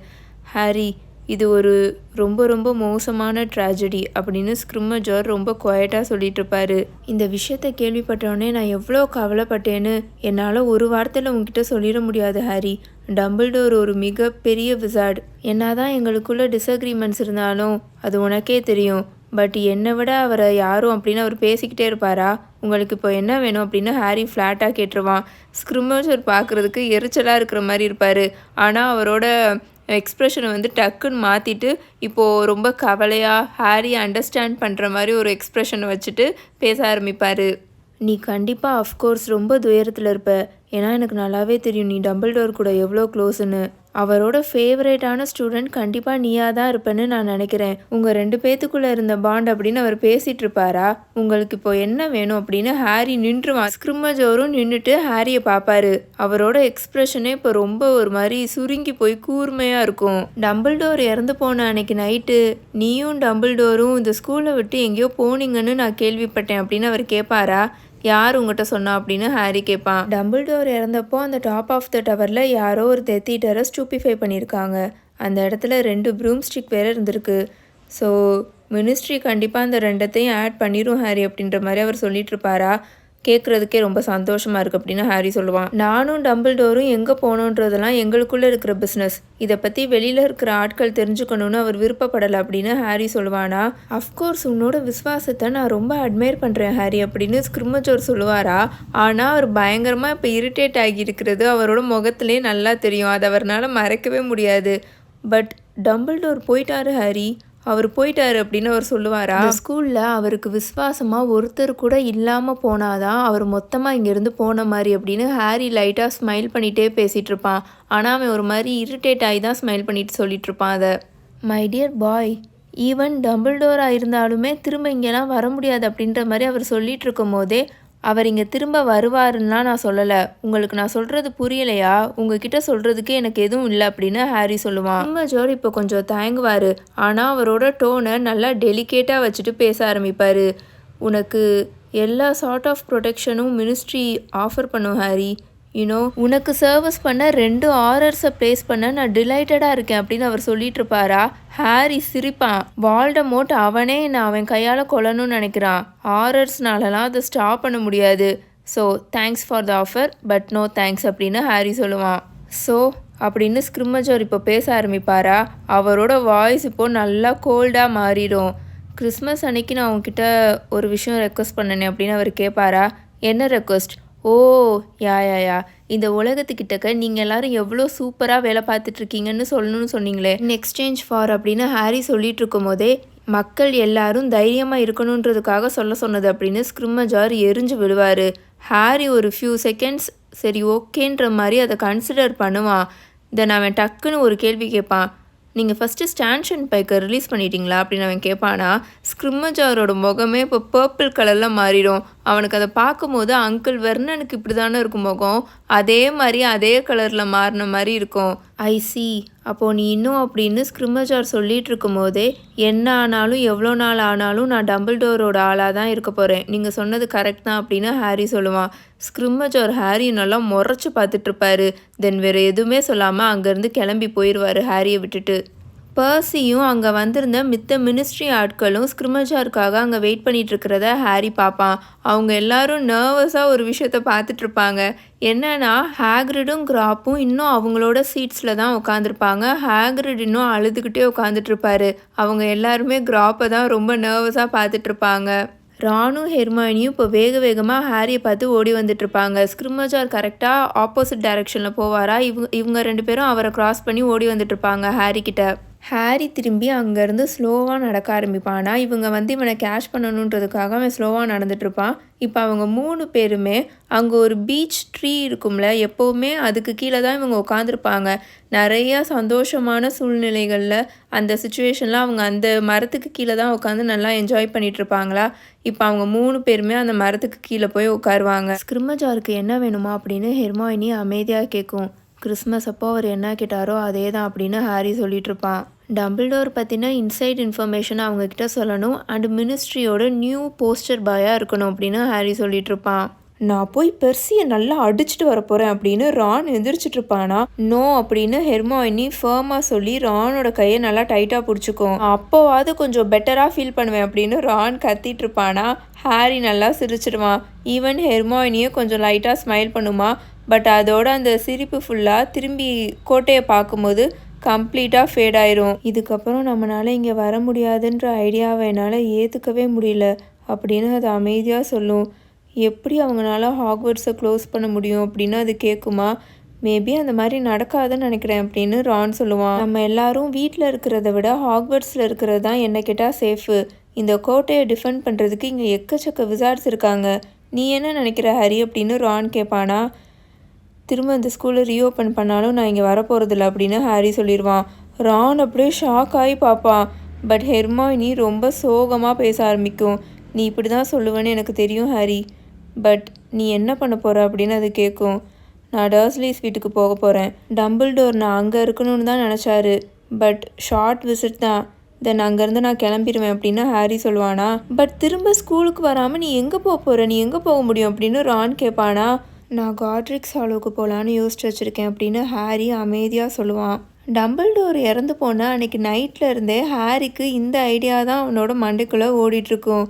ஹாரி இது ஒரு ரொம்ப ரொம்ப மோசமான ட்ராஜடி அப்படின்னு ஸ்க்ரிம்மஜர் ரொம்ப குவாய்ட்டாக சொல்லிட்டு இருப்பாரு இந்த விஷயத்தை கேள்விப்பட்டோடனே நான் எவ்வளோ கவலைப்பட்டேன்னு என்னால் ஒரு வார்த்தையில் உங்ககிட்ட சொல்லிட முடியாது ஹாரி. டம்பிள்டோர் ஒரு மிகப்பெரிய என்ன என்னதான் எங்களுக்குள்ள டிஸ்அக்ரிமெண்ட்ஸ் இருந்தாலும் அது உனக்கே தெரியும். பட் என்னை விட அவரை யாரும் அப்படின்னு அவர் பேசிக்கிட்டே இருப்பாரா? உங்களுக்கு இப்போ என்ன வேணும் அப்படின்னு ஹாரி ஃப்ளாட்டாக கேட்டுருவான். ஸ்க்ரிம்மோஜர் பார்க்குறதுக்கு எரிச்சலாக இருக்கிற மாதிரி இருப்பார். ஆனால் அவரோட எக்ஸ்ப்ரெஷனை வந்து டக்குன்னு மாற்றிட்டு இப்போது ரொம்ப கவலையாக ஹாரி அண்டர்ஸ்டாண்ட் பண்ணுற மாதிரி ஒரு எக்ஸ்ப்ரெஷனை வச்சுட்டு பேச ஆரம்பிப்பார். நீ கண்டிப்பாக அஃப்கோர்ஸ் ரொம்ப துயரத்தில் இருப்ப. ஏன்னா எனக்கு நல்லாவே தெரியும் நீ டம்பிள்டோர் கூட எவ்வளோ க்ளோஸ்ன்னு. அவரோட ஃபேவரேட்டான ஸ்டூடெண்ட் கண்டிப்பாக நீயாக தான் இருப்பேன்னு நான் நினைக்கிறேன். உங்கள் ரெண்டு பேத்துக்குள்ளே இருந்த பாண்ட் அப்படின்னு அவர் பேசிகிட்டு இருப்பாரா? உங்களுக்கு இப்போ என்ன வேணும் அப்படின்னு ஹாரி நின்றுவான் ஸ்கிரிம்மஜோரும் நின்றுட்டு ஹாரியை பார்ப்பாரு அவரோட எக்ஸ்ப்ரெஷனே இப்போ ரொம்ப ஒரு மாதிரி சுருங்கி போய் கூர்மையாக இருக்கும். டம்பிள்டோர் இறந்து போன அன்னைக்கு நைட்டு நீயும் டம்பிள்டோரும் இந்த ஸ்கூலை விட்டு எங்கேயோ போனீங்கன்னு நான் கேள்விப்பட்டேன் அப்படின்னு அவர் கேட்பாரா யார் உங்ககிட்ட சொன்னா அப்படின்னு ஹாரி கேட்பான். டம்பிள்டோர் இறந்தப்போ அந்த டாப் ஆஃப் த டவரில் யாரோ ஒரு டெத் ஸ்டூபிஃபை ஸ்டூப்பிஃபை பண்ணியிருக்காங்க. அந்த இடத்துல ரெண்டு ப்ரூம் ஸ்டிக் வேறு இருந்திருக்கு. ஸோ மினிஸ்ட்ரி கண்டிப்பாக அந்த ரெண்டத்தையும் ஆட் பண்ணிடும் ஹாரி அப்படின்ற மாதிரி அவர் சொல்லிட்டு இருப்பாரா? கேட்குறதுக்கே ரொம்ப சந்தோஷமாக இருக்குது அப்படின்னு ஹாரி சொல்லுவான். நானும் டம்பிள்டோரும் எங்கே போகணுன்றதெல்லாம் எங்களுக்குள்ளே இருக்கிற பிஸ்னஸ் இதை பற்றி வெளியில் இருக்கிற ஆட்கள் தெரிஞ்சுக்கணும்னு அவர் விருப்பப்படலை அப்படின்னு ஹாரி சொல்லுவானா அஃப்கோர்ஸ் உன்னோட விசுவாசத்தை நான் ரொம்ப அட்மையர் பண்ணுறேன் ஹாரி அப்படின்னு ஸ்கிரிமஜோர் சொல்லுவாரா. ஆனால் அவர் பயங்கரமாக இப்போ இரிட்டேட் ஆகி இருக்கிறது அவரோட முகத்துலேயே நல்லா தெரியும். அதை அவரால் மறைக்கவே முடியாது. பட் டம்பிள்டோர் போயிட்டாரு ஹாரி. அவர் போயிட்டாரு அப்படின்னு அவர் சொல்லுவாரா? ஸ்கூலில் அவருக்கு விசுவாசமாக ஒருத்தர் கூட இல்லாமல் போனாதான் அவர் மொத்தமாக இங்கேருந்து போன மாதிரி அப்படின்னு ஹாரி லைட்டாக ஸ்மைல் பண்ணிகிட்டே பேசிகிட்டு இருப்பான். ஆனால் அவன் ஒரு மாதிரி இரிட்டேட் ஆகி தான் ஸ்மைல் பண்ணிட்டு சொல்லிட்டு இருப்பான் அதை. மை டியர் பாய் ஈவன் டம்பிள்டோராக இருந்தாலுமே திரும்ப இங்கெல்லாம் வர முடியாது அப்படின்ற மாதிரி அவர் சொல்லிட்டு இருக்கும் போதே அவர் இங்கே திரும்ப வருவாருன்னா நான் சொல்லலை. உங்களுக்கு நான் சொல்கிறது புரியலையா? உங்ககிட்ட சொல்கிறதுக்கு எனக்கு எதுவும் இல்லை அப்படின்னு ஹாரி சொல்லுவான். நம்ம ஜோர் இப்போ கொஞ்சம் தயங்குவார். ஆனால் அவரோட டோனை நல்லா டெலிகேட்டாக வச்சுட்டு பேச ஆரம்பிப்பார். உனக்கு எல்லா சார்ட் ஆஃப் ப்ரொடெக்ஷனும் மினிஸ்ட்ரி ஆஃபர் பண்ணும் ஹாரி. யூனோ உனக்கு சர்வீஸ் பண்ண ரெண்டு ஆர்டர்ஸை ப்ளேஸ் பண்ண நான் டிலைட்டடாக இருக்கேன் அப்படின்னு அவர் சொல்லிட்டு இருப்பாரா? ஹாரி சிரிப்பான். வால்டமோட் அவனே என்னை அவன் கையால் கொல்லணும்னு நினைக்கிறான். ஆர்டர்ஸ்னாலலாம் அதை ஸ்டாப் பண்ண முடியாது. So thanks for the offer but no thanks அப்படின்னு ஹாரி சொல்லுவான். ஸோ அப்படின்னு ஸ்கிரிம்மஜோர் இப்போ பேச ஆரம்பிப்பாரா? அவரோட வாய்ஸ் இப்போ நல்லா கோல்டாக மாறிடும். கிறிஸ்மஸ் அன்னைக்கு நான் உங்ககிட்ட ஒரு விஷயம் ரெக்வஸ்ட் பண்ணனே அப்படின்னு அவர் கேட்பாரா என்ன ரெக்வஸ்ட் ஓ யா யா யா. இந்த உலகத்துக்கிட்டக்க நீங்கள் எல்லாரும் எவ்வளோ சூப்பராக வேலை பார்த்துட்ருக்கீங்கன்னு சொல்லணும்னு சொன்னீங்களே. இன் எக்ஸ்சேஞ்ச் ஃபார் அப்படின்னு ஹாரி சொல்லிட்டு இருக்கும் போதே மக்கள் எல்லாரும் தைரியமாக இருக்கணுன்றதுக்காக சொல்ல சொன்னது அப்படின்னு ஸ்கிரிம்மஜார் எரிஞ்சு விடுவார் ஹாரி ஒரு ஃபியூ செகண்ட்ஸ் சரி ஓகேன்ற மாதிரி அதை கன்சிடர் பண்ணுவான். தென் அவன் டக்குன்னு ஒரு கேள்வி கேட்பான். நீங்கள் ஃபஸ்ட்டு ஸ்டான்ஷன் பைக்கை ரிலீஸ் பண்ணிட்டீங்களா? அப்படின்னு அவன் கேட்பானா ஸ்கிரிம்மஜாரோட முகமே இப்போ பர்பிள் கலரில் மாறிடும். அவனுக்கு அதை பார்க்கும்போது அங்கிள் வெர்னனுக்கு இப்படி தானே இருக்கும் முகம். அதே மாதிரி அதே கலரில் மாறின மாதிரி இருக்கும். ஐ சி அப்போது நீ இன்னும் அப்படின்னு ஸ்கிரிமஜார் சொல்லிட்டு இருக்கும் போதே என்ன ஆனாலும் எவ்வளோ நாள் ஆனாலும் நான் டபுள் டோரோட ஆளாக தான் இருக்க போகிறேன் நீங்கள் சொன்னது கரெக்ட் தான் அப்படின்னு ஹாரி சொல்லுவான். ஸ்கிரிமஜார் ஹாரி நல்லா முறைச்சி பார்த்துட்ருப்பாரு தென் வேறு எதுவுமே சொல்லாமல் அங்கேருந்து கிளம்பி போயிடுவார் ஹாரியை விட்டுட்டு. பர்சியும் அங்கே வந்திருந்த மித்த மினிஸ்ட்ரி ஆட்களும் ஸ்கிரிமஜாருக்காக அங்கே வெயிட் பண்ணிட்டு இருக்கிறத ஹாரி பார்ப்பான் அவங்க எல்லாரும் நர்வஸாக ஒரு விஷயத்த பார்த்துட்ருப்பாங்க என்னன்னா ஹேக்ரிடும் கிராப்பும் இன்னும் அவங்களோட சீட்ஸில் தான் உட்காந்துருப்பாங்க ஹேக்ரிட் இன்னும் அழுதுகிட்டே உட்காந்துட்ருப்பாரு அவங்க எல்லாருமே கிராப்பை தான் ரொம்ப நர்வஸாக பார்த்துட்ருப்பாங்க ராணும் ஹெர்மானியும் இப்போ வேக வேகமாக ஹாரியை பார்த்து ஓடி வந்துட்டுருப்பாங்க ஸ்கிரிமஜார் கரெக்டாக ஆப்போசிட் டைரக்ஷனில் போவாரா? இவங்க இவங்க ரெண்டு பேரும் அவரை கிராஸ் பண்ணி ஓடி வந்துட்டுருப்பாங்க ஹாரி கிட்ட. ஹாரி திரும்பி அங்கேருந்து ஸ்லோவாக நடக்க ஆரம்பிப்பானா. இவங்க வந்து இவனை கேஷ் பண்ணணுன்றதுக்காக அவன் ஸ்லோவாக நடந்துட்டுருப்பான். இப்போ அவங்க மூணு பேருமே அங்கே ஒரு பீச் ட்ரீ இருக்கும்ல எப்போவுமே அதுக்கு கீழே தான் இவங்க உட்காந்துருப்பாங்க. நிறையா சந்தோஷமான சூழ்நிலைகளில் அந்த சுச்சுவேஷனில் அவங்க அந்த மரத்துக்கு கீழே தான் உட்காந்து நல்லா என்ஜாய் பண்ணிகிட்ருப்பாங்களா இப்போ அவங்க மூணு பேருமே அந்த மரத்துக்கு கீழே போய் உட்காருவாங்க. ஸ்கிரிமஜாருக்கு என்ன வேணுமா? அப்படின்னு ஹெர்மாயினி அமைதியாக கேட்கும். கிறிஸ்மஸ் அப்போ அவர் என்ன கேட்டாரோ அதே தான் அப்படின்னு ஹாரி சொல்லிட்டு இருப்பான் டம்பிள்டோர் பற்றின இன்சைட் இன்ஃபர்மேஷனை அவங்கக்கிட்ட சொல்லணும். அண்ட் மினிஸ்ட்ரியோட நியூ போஸ்டர் பாயாக இருக்கணும் அப்படின்னு ஹாரி சொல்லிட்டு இருப்பான் நான் போய் பெர்சியை நல்லா அடிச்சுட்டு வரப்போகிறேன் அப்படின்னு ரான் எந்திரிச்சிட்டு இருப்பானா நோ அப்படின்னு ஹெர்மாயினி ஃபர்மாக சொல்லி ரானோட கையை நல்லா டைட்டாக பிடிச்சிக்கும். அப்போவாது கொஞ்சம் பெட்டராக ஃபீல் பண்ணுவேன் அப்படின்னு ரான் கத்திட்டு இருப்பானா ஹாரி நல்லா சிரிச்சிடுவான். ஈவன் ஹெர்மாயினியே கொஞ்சம் லைட்டாக ஸ்மைல் பண்ணுமா? பட் அதோட அந்த சிரிப்பு ஃபுல்லாக திரும்பி கோட்டையை பார்க்கும்போது கம்ப்ளீட்டாக ஃபேட் ஆயிரும். இதுக்கப்புறம் நம்மளால இங்கே வர முடியாதுன்ற ஐடியாவை என்னால் ஏற்றுக்கவே முடியல அப்படின்னு அது அமைதியாக சொல்லும். எப்படி அவங்களால ஹாக்வர்ட்ஸை க்ளோஸ் பண்ண முடியும் அப்படின்னு அது கேட்குமா மேபி அந்த மாதிரி நடக்காதுன்னு நினைக்கிறேன் அப்படின்னு ரான் சொல்லுவான். நம்ம எல்லாரும் வீட்டில் இருக்கிறத விட ஹாக்வர்ட்ஸில் இருக்கிறது தான் என்ன கேட்டால் சேஃபு இந்த கோட்டையை டிஃபெண்ட் பண்ணுறதுக்கு இங்கே எக்கச்சக்க விசாரிச்சிருக்காங்க நீ என்ன நினைக்கிற ஹரி அப்படின்னு ரான் கேட்பானா திரும்ப இந்த ஸ்கூலை ரீஓப்பன் பண்ணாலும் நான் இங்கே வரப்போகிறதில்ல அப்படின்னு ஹாரி சொல்லிடுவான். ரான் அப்படியே ஷாக் ஆகி பார்ப்பான். பட் ஹெர்மாயினி ரொம்ப சோகமாக பேச ஆரம்பிக்கும். நீ இப்படி தான் சொல்லுவேன்னு எனக்கு தெரியும் ஹாரி. பட் நீ என்ன பண்ண போகிற அப்படின்னு அது கேட்கும் நான் டர்ஸ்லீஸ் வீட்டுக்கு போக போகிறேன் டம்பிள் டோர் நான் அங்கே இருக்கணும்னு தான் நினச்சாரு. பட் ஷார்ட் விசிட் தான். தென் அங்கேருந்து நான் கிளம்பிடுவேன் அப்படின்னு ஹாரி சொல்லுவானா. பட் திரும்ப ஸ்கூலுக்கு வராமல் நீ எங்கே போக போகிற நீ எங்கே போக முடியும் அப்படின்னு ரான் கேட்பானா. நான் காட்ரிக்ஸ் ஹாலோவுக்கு போகலான்னு யோசிச்சு வச்சுருக்கேன் அப்படின்னு ஹாரி அமைதியாக சொல்லுவான். டம்பிள் டோர் இறந்து போனால் அன்றைக்கி நைட்டில் இருந்தே ஹாரிக்கு இந்த ஐடியா தான் அவனோட மண்டைக்குள்ளே ஓடிட்டுருக்கும்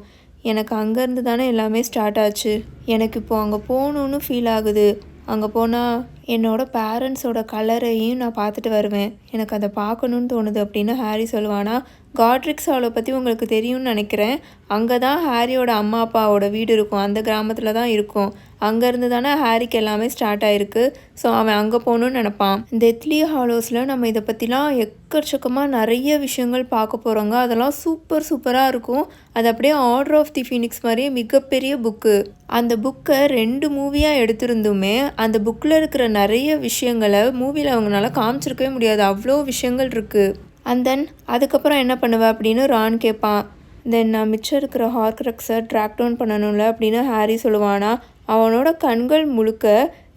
எனக்கு அங்கேருந்து தானே எல்லாமே ஸ்டார்ட் ஆச்சு. எனக்கு இப்போ அங்கே போகணுன்னு ஃபீல் ஆகுது. அங்கே போனால் என்னோடய பேரண்ட்ஸோட கலரையும் நான் பார்த்துட்டு வருவேன். எனக்கு அதை பார்க்கணுன்னு தோணுது அப்படின்னு ஹாரி சொல்லுவானா காட்ரிக்ஸ் ஹாலை பற்றி உங்களுக்கு தெரியும்னு நினைக்கிறேன். அங்கே தான் ஹாரியோட அம்மா அப்பாவோட வீடு இருக்கும். அந்த கிராமத்தில் தான் இருக்கும். அங்கேருந்து தானே ஹாரிக்கு எல்லாமே ஸ்டார்ட் ஆயிருக்கு. ஸோ அவன் அங்கே போகணுன்னு நினப்பான். டெத்லி ஹாலோஸில் நம்ம இதை பற்றிலாம் எக்கச்சக்கமாக நிறைய விஷயங்கள் பார்க்க போகிறோங்க அதெல்லாம் சூப்பர் சூப்பராக இருக்கும். அது அப்படியே ஆர்டர் ஆஃப் தி ஃபீனிக்ஸ் மாதிரியே மிகப்பெரிய புக்கு. அந்த புக்கை ரெண்டு மூவியாக எடுத்திருந்துமே அந்த புக்கில் இருக்கிற நிறைய விஷயங்களை மூவியில் அவங்களால காமிச்சிருக்கவே முடியாது. அவ்வளோ விஷயங்கள் இருக்குது அண்ட் தென் அதுக்கப்புறம் என்ன பண்ணுவேன் அப்படின்னு ரான் கேட்பான். தென் நான் மிச்சம் இருக்கிற ஹார்க்ரக்ஸை ட்ராக் டவுன் பண்ணணும்ல அப்படின்னு ஹாரி சொல்லுவானா அவனோட கண்கள் முழுக்க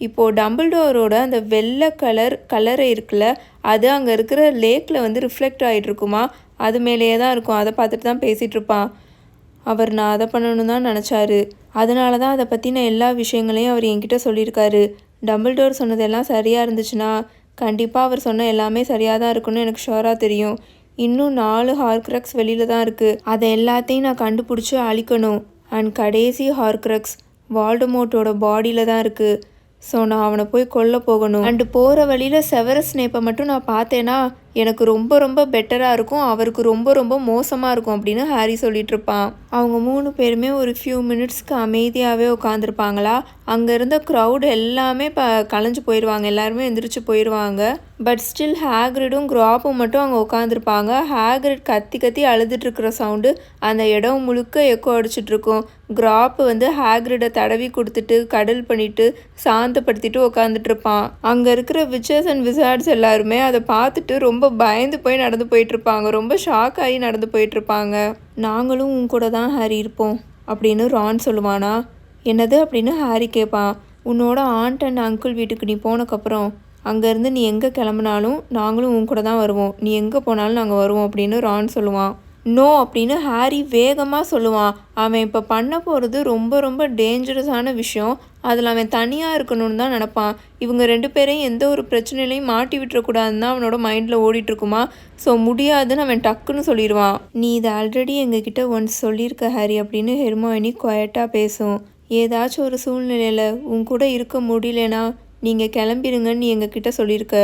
இப்போது டம்பிள்டோரோட அந்த வெள்ளை கலர் கலரை இருக்குல்ல அது அங்கே இருக்கிற லேக்கில் வந்து ரிஃப்ளெக்ட் ஆகிட்டு இருக்குமா அது மேலேயே தான் இருக்கும். அதை பார்த்துட்டு தான் பேசிகிட்டு இருப்பான். அவர் நான் அதை பண்ணணும்னு தான் நினச்சாரு. அதனால தான் அதை பற்றின எல்லா விஷயங்களையும் அவர் என்கிட்ட சொல்லியிருக்காரு. டம்பிள்டோர் சொன்னதெல்லாம் சரியாக இருந்துச்சுன்னா கண்டிப்பாக அவர் சொன்ன எல்லாமே சரியாக தான் இருக்குன்னு எனக்கு ஷோராக தெரியும். இன்னும் நாலு ஹார்க்ரக்ஸ் வெளியில் தான் இருக்குது அதை எல்லாத்தையும் நான் கண்டுபிடிச்சி அழிக்கணும். அண்ட் கடைசி ஹார்க்ரக்ஸ் வால்டமோட்டோட பாடியில் தான் இருக்குது ஸோ நான் அவனை போய் கொல்ல போகணும். அண்டு போகிற வழியில் செவர ஸ்னேப்பை மட்டும் நான் பார்த்தேன்னா எனக்கு ரொம்ப ரொம்ப பெட்டராக இருக்கும் அவருக்கு ரொம்ப ரொம்ப மோசமாக இருக்கும் அப்படின்னு ஹாரி சொல்லிட்டு இருப்பான். அவங்க மூணு பேருமே ஒரு ஃபியூ மினிட்ஸ்க்கு அமைதியாகவே உட்காந்துருப்பாங்களா அங்கே இருந்த க்ரௌட் எல்லாமே இப்போ கலைஞ்சு போயிடுவாங்க எல்லாருமே எந்திரிச்சு போயிடுவாங்க பட் ஸ்டில் ஹேக்ரிடும் க்ராப்பும் மட்டும் அங்கே உட்காந்துருப்பாங்க ஹேக்ரிட் கத்தி கத்தி அழுதுட்டுருக்கிற சவுண்டு அந்த இடம் முழுக்க எக்கோ அடிச்சிட்டு இருக்கும். கிராப் வந்து ஹேக்ரிடை தடவி கொடுத்துட்டு கடல் பண்ணிட்டு சாந்தப்படுத்திட்டு உட்காந்துட்டு இருப்பான். அங்கே இருக்கிற விச்சர்ஸ் அண்ட் விசார்ட்ஸ் எல்லாருமே அதை பார்த்துட்டு ரொம்ப ரொம்ப பயந்து போய் நடந்து போயிட்டுருப்பாங்க. ரொம்ப ஷாக் ஆகி நடந்து போயிட்டுருப்பாங்க. நாங்களும் உன் கூட தான் ஹாரி இருப்போம் அப்படின்னு ரான் சொல்லுவானா. என்னது? அப்படின்னு ஹாரி கேட்பான் உன்னோட ஆண்ட் அண்ட் அங்கிள் வீட்டுக்கு நீ போனக்கப்புறம் அங்கேருந்து நீ எங்கே கிளம்புனாலும் நாங்களும் உன் கூட தான் வருவோம். நீ எங்கே போனாலும் நாங்கள் வருவோம் அப்படின்னு ரான் சொல்லுவான். நோ அப்படின்னு ஹாரி வேகமாக சொல்லுவான். அவன் இப்போ பண்ண போகிறது ரொம்ப ரொம்ப டேஞ்சரஸான விஷயம். அதில் அவன் தனியாக இருக்கணும்னு தான் நினப்பான். இவங்க ரெண்டு பேரையும் எந்த ஒரு பிரச்சனையிலையும் மாட்டி விட்டுறக்கூடாதுன்னு தான் அவனோட மைண்டில் ஓடிட்டுருக்குமா ஸோ முடியாதுன்னு அவன் டக்குன்னு சொல்லிடுவான். நீ இதை ஆல்ரெடி எங்ககிட்ட ஒன்ஸ் சொல்லியிருக்க ஹாரி அப்படின்னு ஹெர்மோயினி குவயட்டாக பேசும். ஏதாச்சும் ஒரு சூழ்நிலையில் உன் கூட இருக்க முடியலனா நீங்கள் கிளம்பிடுங்கன்னு எங்ககிட்ட சொல்லியிருக்க.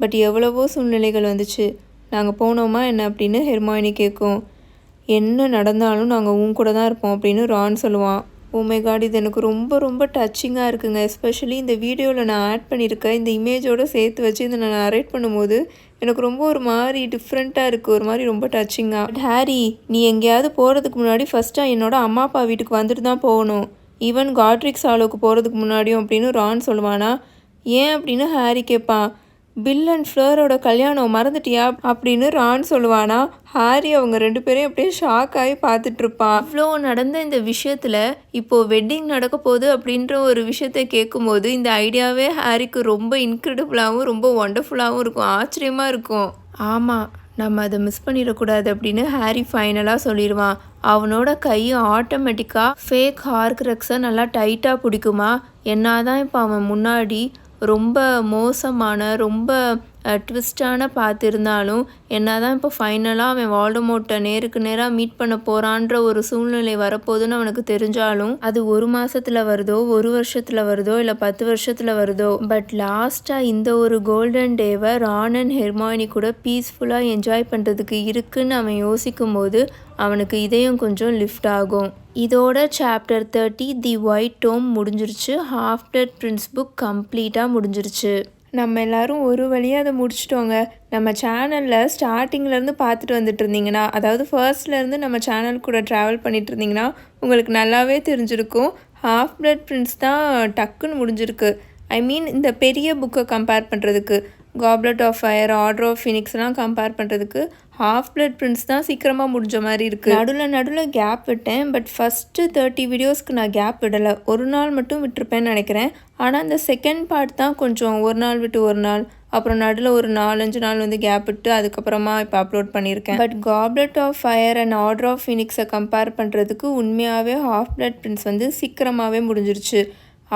பட் எவ்வளவோ சூழ்நிலைகள் வந்துச்சு. நாங்கள் போனோமா என்ன அப்படின்னு ஹெர்மாயினி கேட்கும் என்ன நடந்தாலும் நாங்கள் உன் கூட தான் இருப்போம் அப்படின்னு ரான் சொல்லுவான். ஓமை காட் இது எனக்கு ரொம்ப ரொம்ப டச்சிங்காக இருக்குங்க. எஸ்பெஷலி இந்த வீடியோவில் நான் ஆட் பண்ணியிருக்கேன் இந்த இமேஜோடு சேர்த்து வச்சு இதை நான் நரேட் பண்ணும்போது எனக்கு ரொம்ப ஒரு மாதிரி டிஃப்ரெண்ட்டாக இருக்குது ஒரு மாதிரி ரொம்ப டச்சிங்காக பட் ஹாரி நீ எங்கேயாவது போகிறதுக்கு முன்னாடி ஃபஸ்ட்டாக என்னோட அம்மா அப்பா வீட்டுக்கு வந்துட்டு தான் போகணும். ஈவன் காட்ரிக்ஸ் ஆலோக்கு போகிறதுக்கு முன்னாடியும் அப்படின்னு ரான் சொல்லுவானா? ஏன் அப்படின்னு ஹாரி கேட்பான். பில் அண்ட் ஃப்ளோரோட கல்யாணம் மறந்துட்டியா அப்படின்னு ரான் சொல்லுவானா? ஹாரி அவங்க ரெண்டு பேரையும் அப்படியே ஷாக் ஆகி பார்த்துட்டு இருப்பான் இவ்வளோ நடந்த இந்த விஷயத்தில் இப்போது வெட்டிங் நடக்க போகுது அப்படின்ற ஒரு விஷயத்த கேட்கும்போது இந்த ஐடியாவே ஹாரிக்கு ரொம்ப இன்க்ரெடிபிளாகவும் ரொம்ப ஒண்டர்ஃபுல்லாகவும் இருக்கும். ஆச்சரியமாக இருக்கும். ஆமாம் நம்ம அதை மிஸ் பண்ணிடக்கூடாது அப்படின்னு ஹாரி ஃபைனலாக சொல்லிடுவான். அவனோட கையும் ஆட்டோமேட்டிக்காக ஃபேக் ஹார்க்ரக்ஸை நல்லா டைட்டாக பிடிக்குமா? என்ன தான் இப்போ அவன் முன்னாடி ரொம்ப மோசமான ரொம்ப ட்விஸ்டான பார்த்துருந்தாலும் என்ன தான் இப்போ ஃபைனலாக அவன் வால்டமோட்டை நேருக்கு நேராக மீட் பண்ண போகிறான்ற ஒரு சூழ்நிலை வரப்போகுதுன்னு அவனுக்கு தெரிஞ்சாலும் அது ஒரு மாதத்தில் வருதோ ஒரு வருஷத்தில் வருதோ இல்லை பத்து வருஷத்தில் வருதோ பட் லாஸ்ட்டாக இந்த ஒரு கோல்டன் டேவை ரான் அண்ட் ஹெர்மாயினி கூட பீஸ்ஃபுல்லாக என்ஜாய் பண்ணுறதுக்கு இருக்குன்னு அவன் யோசிக்கும் போது அவனுக்கு இதயம் கொஞ்சம் லிஃப்ட் ஆகும். இதோட chapter thirty the White Tomb முடிஞ்சிருச்சு. ஹாஃப் டெட் பிரின்ஸ் புக் கம்ப்ளீட்டாக முடிஞ்சிருச்சு. நம்ம எல்லோரும் ஒரு வழியாக அதை முடிச்சிட்டோங்க. நம்ம சேனலில் ஸ்டார்டிங்லேருந்து பார்த்துட்டு வந்துட்டு இருந்தீங்கன்னா அதாவது ஃபர்ஸ்ட்லேருந்து நம்ம சேனல் கூட ட்ராவல் பண்ணிட்டு இருந்தீங்கன்னா உங்களுக்கு நல்லாவே தெரிஞ்சிருக்கும். ஹாஃப் பிளட் பிரின்ஸ் தான் டக்குன்னு முடிஞ்சிருக்கு. ஐ மீன் இந்த பெரிய புக்கை கம்பேர் பண்ணுறதுக்கு Goblet of Fire Order of ஃபினிக்ஸ்லாம் compare பண்ணுறதுக்கு ஹாஃப் பிளட் பிரிண்ட்ஸ் தான் சீக்கிரமாக முடிஞ்ச மாதிரி இருக்குது நடுவில் நடுவில் கேப் விட்டேன். பட் ஃபஸ்ட்டு தேர்ட்டி வீடியோஸ்க்கு நான் கேப் விடலை. ஒரு நாள் மட்டும் விட்டுருப்பேன்னு நினைக்கிறேன். ஆனால் இந்த செகண்ட் பார்ட் தான் கொஞ்சம் ஒரு நாள் விட்டு ஒரு நாள் அப்புறம் நடுவில் ஒரு நாலஞ்சு நாள் வந்து கேப் விட்டு அதுக்கப்புறமா இப்போ அப்லோட் பண்ணியிருக்கேன். But Goblet of Fire and Order of ஃபினிக்ஸை compare பண்ணுறதுக்கு உண்மையாகவே ஹாஃப் பிளட் ப்ரிண்ட்ஸ் வந்து சீக்கிரமாகவே முடிஞ்சிருச்சு.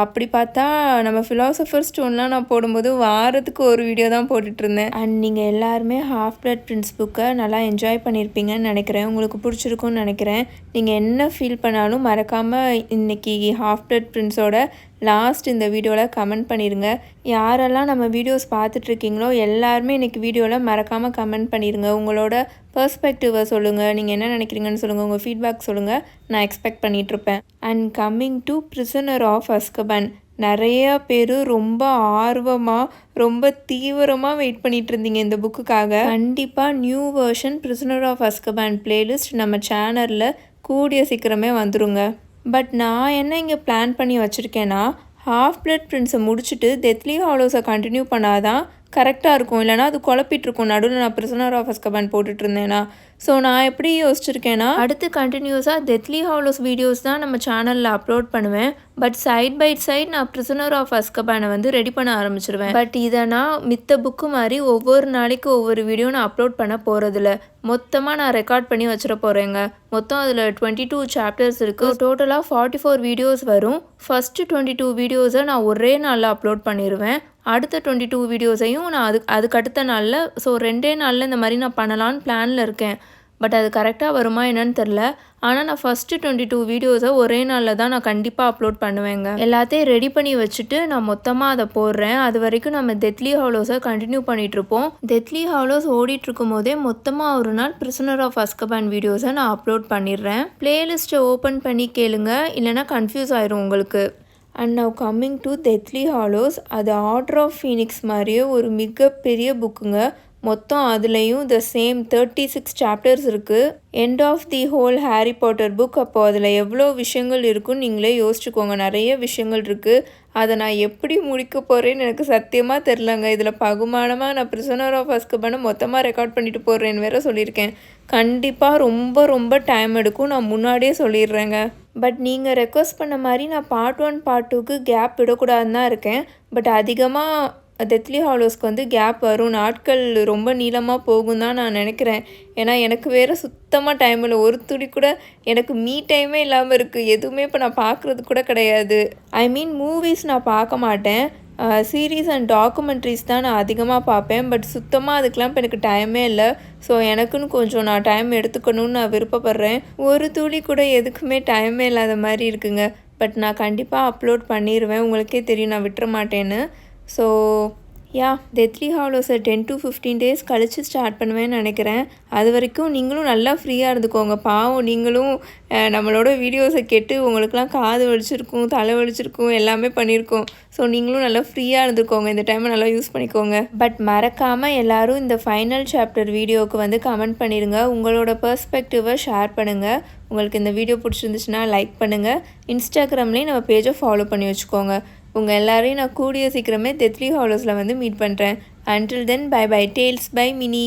அப்படி பார்த்தா நம்ம ஃபிலாசபர் ஸ்டோன்லாம் நான் போடும்போது வாரத்துக்கு ஒரு வீடியோ தான் போட்டுட்ருந்தேன் அண்ட் நீங்கள் எல்லாருமே ஹாஃப் பிளட் பிரின்ஸ் புக்கை நல்லா என்ஜாய் பண்ணியிருப்பீங்கன்னு நினைக்கிறேன். உங்களுக்கு பிடிச்சிருக்கும்னு நினைக்கிறேன். நீங்கள் என்ன ஃபீல் பண்ணாலும் மறக்காமல் இன்றைக்கி ஹாஃப் பிளட் பிரின்ஸோட லாஸ்ட் இந்த வீடியோவில் கமெண்ட் பண்ணிடுங்க யாரெல்லாம் நம்ம வீடியோஸ் பார்த்துட்ருக்கீங்களோ எல்லாருமே இன்றைக்கி வீடியோவில் மறக்காமல் கமெண்ட் பண்ணிடுங்க உங்களோட பர்ஸ்பெக்டிவை சொல்லுங்கள் நீங்கள் என்ன நினைக்கிறீங்கன்னு சொல்லுங்கள் உங்கள் ஃபீட்பேக் சொல்லுங்கள் நான் expect பண்ணிகிட்ருப்பேன் and coming to Prisoner of Azkaban நிறைய பேர் ரொம்ப ஆர்வமாக ரொம்ப தீவிரமாக வெயிட் பண்ணிகிட்டு இருந்தீங்க இந்த புக்குக்காக கண்டிப்பாக new version Prisoner of Azkaban playlist நம்ம சேனலில் கூடிய சீக்கிரமே வந்துருங்க. பட் நான் என்ன இங்கே பிளான் பண்ணி வச்சுருக்கேன்னா ஹாஃப் பிளட் பிரின்ஸை முடிச்சுட்டு டெத்லி ஹாலோஸை கண்டினியூ பண்ணாதான் கரெக்டாக இருக்கும். இல்லைனா அது குழப்பிட்டுருக்கும். நடுவில் நான் பிரிசனர் ஆஃப் கமெண்ட் போட்டுட்டு இருந்தேன்னா ஸோ நான் எப்படி யோசிச்சிருக்கேன்னா அடுத்து கண்டினியூஸாக டெத்லி ஹாலோஸ் வீடியோஸ் தான் நம்ம சேனலில் அப்லோட் பண்ணுவேன். பட் சைட் பை சைட் நான் பிரிசனர் ஆஃப் அஸ்கபானை வந்து ரெடி பண்ண ஆரம்பிச்சிருவேன். பட் இதை நான் மித்த புக்கு மாதிரி ஒவ்வொரு நாளைக்கு ஒவ்வொரு வீடியோ நான் அப்லோட் பண்ண போகிறதில்ல மொத்தமாக நான் ரெக்கார்ட் பண்ணி வச்சிட போகிறேங்க மொத்தம் அதில் டுவெண்ட்டி டூ சாப்டர்ஸ் இருக்குது டோட்டலாக ஃபார்ட்டி ஃபோர் வீடியோஸ் வரும். ஃபஸ்ட்டு டுவெண்ட்டி டூ வீடியோஸை நான் ஒரே நாளில் அப்லோட் பண்ணிடுவேன் அடுத்த டுவெண்ட்டி டூ வீடியோஸையும் நான் அது அதுக்கு அடுத்த நாளில் ஸோ ரெண்டே நாளில் இந்த மாதிரி நான் பண்ணலான்னு பிளானில் இருக்கேன். பட் அது கரெக்டாக வருமா என்னன்னு தெரில ஆனால் நான் ஃபஸ்ட்டு டுவெண்ட்டி டூ வீடியோஸை ஒரே நாளில் தான் நான் கண்டிப்பாக அப்லோட் பண்ணுவேங்க. எல்லாத்தையும் ரெடி பண்ணி வச்சுட்டு நான் மொத்தமாக அதை போடுறேன். அது வரைக்கும் நம்ம டெத்லி ஹாலோஸை கண்டினியூ பண்ணிகிட்ருப்போம் டெத்லி ஹாலோஸ் ஓடிட்டுருக்கும் போதே மொத்தமாக ஒரு நாள் பிரிசனர் ஆஃப் அஸ்கபான் வீடியோஸை நான் அப்லோட் பண்ணிடுறேன். பிளேலிஸ்ட்டை ஓப்பன் பண்ணி கேளுங்க. இல்லைனா கன்ஃபியூஸ் ஆயிரும் உங்களுக்கு. And now coming to deathly hallows அது ஆர்டர் ஆஃப் ஃபீனிக்ஸ் மாதிரியே ஒரு மிகப்பெரிய புக்குங்க மொத்தம் அதுலேயும் the same thirty six chapters இருக்குது end of the whole Harry Potter book அப்போது அதில் எவ்வளோ விஷயங்கள் இருக்குன்னு நீங்களே யோசிச்சுக்கோங்க. நிறைய விஷயங்கள் இருக்குது அதை நான் எப்படி முடிக்க போகிறேன்னு எனக்கு சத்தியமாக தெரிலங்க இதில் பகுமானமாக நான் பிரிசனர் ஆஃப் அஸ்கபானை மொத்தமாக ரெக்கார்ட் பண்ணிட்டு போடுறேன்னு வேற சொல்லியிருக்கேன். கண்டிப்பாக ரொம்ப ரொம்ப டைம் எடுக்கும். நான் முன்னாடியே சொல்லிடுறேங்க. பட் நீங்கள் ரெக்வஸ்ட் பண்ண மாதிரி நான் பார்ட் ஒன் பார்ட் டூக்கு கேப் விடக்கூடாதுன்னு தான் இருக்கேன். பட் அதிகமாக டெத்லி ஹாலோஸ்க்கு வந்து கேப் வரும். நாட்கள் ரொம்ப நீளமாக போகும் தான் நான் நினைக்கிறேன். ஏன்னா எனக்கு வேறு சுத்தமாக டைம் இல்லை. ஒரு துளி கூட எனக்கு மீ டைமே இல்லாமல் இருக்குது எதுவுமே இப்போ நான் பார்க்குறது கூட கிடையாது. ஐ மீன் மூவிஸ் நான் பார்க்க மாட்டேன். சீரீஸ் அண்ட் டாக்குமெண்ட்ரிஸ் தான் நான் அதிகமாக பார்ப்பேன். பட் சுத்தமாக அதுக்கெலாம் இப்போ எனக்கு டைமே இல்லை. ஸோ எனக்குன்னு கொஞ்சம் நான் டைம் எடுத்துக்கணும்னு நான் விருப்பப்படுறேன். ஒரு துளி கூட எதுக்குமே டைமே இல்லாத மாதிரி இருக்குங்க. பட் நான் கண்டிப்பாக அப்லோட் பண்ணிடுவேன் உங்களுக்கே தெரியும் நான் விட்டுற மாட்டேன்னு. ஸோ யா டெத்லி ஹாலோஸை டென் டு ஃபிஃப்டீன் டேஸ் கழித்து ஸ்டார்ட் பண்ணுவேன்னு நினைக்கிறேன். அது வரைக்கும் நீங்களும் நல்லா ஃப்ரீயாக இருந்துக்கோங்க. பாவம் நீங்களும் நம்மளோட வீடியோஸை கேட்டு உங்களுக்குலாம் காது வலிச்சிருக்கும் தலை வலிச்சிருக்கும் எல்லாமே பண்ணியிருக்கோம் ஸோ நீங்களும் நல்லா ஃப்ரீயாக இருந்துக்கோங்க. இந்த டைமை நல்லா யூஸ் பண்ணிக்கோங்க. பட் மறக்காமல் எல்லோரும் இந்த ஃபைனல் சாப்டர் வீடியோவுக்கு வந்து கமெண்ட் பண்ணிடுங்க உங்களோட பர்ஸ்பெக்டிவை ஷேர் பண்ணுங்கள் உங்களுக்கு இந்த வீடியோ பிடிச்சிருந்துச்சுன்னா லைக் பண்ணுங்கள் இன்ஸ்டாகிராம்லேயும் நம்ம பேஜை ஃபாலோ பண்ணி வச்சுக்கோங்க. உங்கள் எல்லாரையும் நான் கூடிய சீக்கிரமே தெத்ரி ஹாலோஸில் வந்து மீட் பண்ணுறேன் until then bye bye tales by Mini